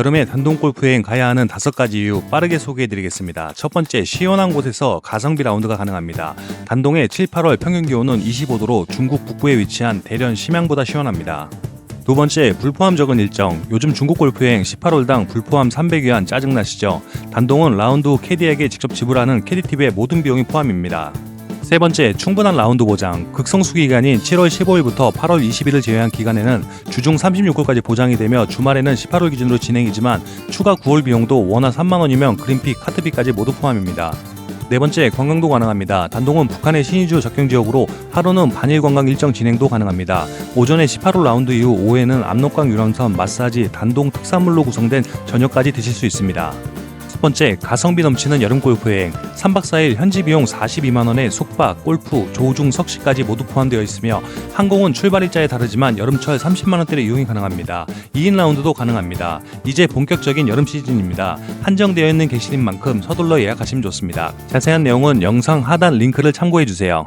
여름에 단동 골프 여행 가야 하는 다섯 가지 이유 빠르게 소개해 드리겠습니다. 첫 번째, 시원한 곳에서 가성비 라운드가 가능합니다. 단동의 7, 8월 평균 기온은 25도로 중국 북부에 위치한 대련 심양보다 시원합니다. 두 번째, 불포함 적은 일정. 요즘 중국 골프 여행 18홀당 불포함 300위안 짜증나시죠? 단동은 라운드 후 캐디에게 직접 지불하는 캐디팁의 모든 비용이 포함입니다. 세 번째, 충분한 라운드 보장. 극성수 기간인 7월 15일부터 8월 20일을 제외한 기간에는 주중 36홀까지 보장이 되며 주말에는 18홀 기준으로 진행이지만 추가 9홀 비용도 원화 3만 원이면 그린피, 카트비까지 모두 포함입니다. 네 번째, 관광도 가능합니다. 단동은 북한의 신의주 적경 지역으로 하루는 반일 관광 일정 진행도 가능합니다. 오전에 18홀 라운드 이후 오후에는 압록강 유람선, 마사지, 단동 특산물로 구성된 저녁까지 드실 수 있습니다. 첫 번째, 가성비 넘치는 여름 골프 여행. 3박 4일 현지 비용 42만 원에 숙박, 골프, 조중, 석시까지 모두 포함되어 있으며 항공은 출발 일자에 다르지만 여름철 30만 원대의 이용이 가능합니다. 2인 라운드도 가능합니다. 이제 본격적인 여름 시즌입니다. 한정되어 있는 객실인 만큼 서둘러 예약하시면 좋습니다. 자세한 내용은 영상 하단 링크를 참고해 주세요.